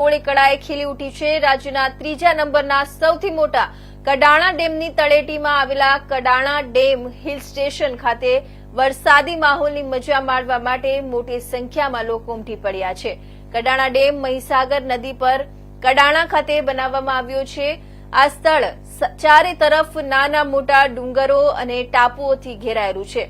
હોળી કળાએ ખીલી ઉઠી છે. રાજ્યના ત્રીજા નંબરના સૌથી મોટા કડાણા ડેમની તળેટીમાં આવેલા કડાણા ડેમ હિલ સ્ટેશન ખાતે વરસાદી માહોલની મજા માણવા માટે મોટી સંખ્યામાં લોકો ઉમટી પડ્યા છે. કડાણા ડેમ મહીસાગર નદી પર કડાણા ખાતે બનાવવામાં આવ્યો છે. આ સ્થળ ચારે તરફ નાના મોટા ડુંગરો અને ટાપુઓથી ઘેરાયેલું છે.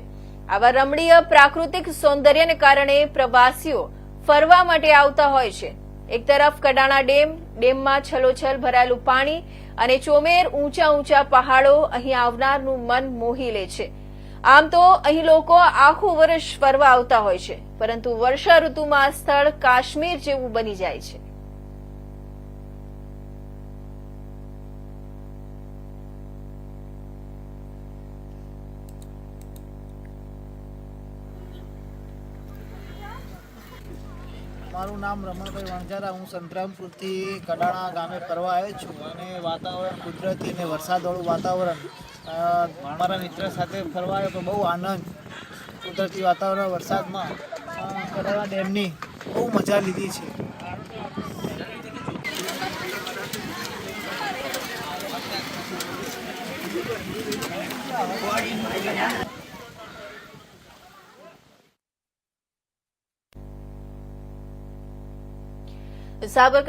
આવા રમણીય પ્રાકૃતિક સૌંદર્યને કારણે પ્રવાસીઓ ફરવા માટે આવતા હોય છે. એક તરફ કડાણા ડેમ, ડેમમાં છલોછલ ભરાયેલું પાણી અને ચોમેર ઊંચા ઊંચા પહાડો અહીં આવનારનું મન મોહી લે છે. આમ તો અહીં લોકો આખું વર્ષ ફરવા આવતા હોય છે, પરંતુ વર્ષા ઋતુમાં સ્થળ કાશ્મીર જેવું બની જાય છે. મારું નામ રમણભાઈ વણજારા હું સંતરામપુરથી કડાણા ગામે ફરવા આવ્યો છું અને વાતાવરણ કુદરતી અને વરસાદવાળું વાતાવરણ મારા મિત્ર સાથે ફરવા આવ્યો તો બહુ આનંદ. કુદરતી વાતાવરણ, વરસાદમાં કડાણા ડેમની બહુ મજા લીધી છે. સાબરકાંઠા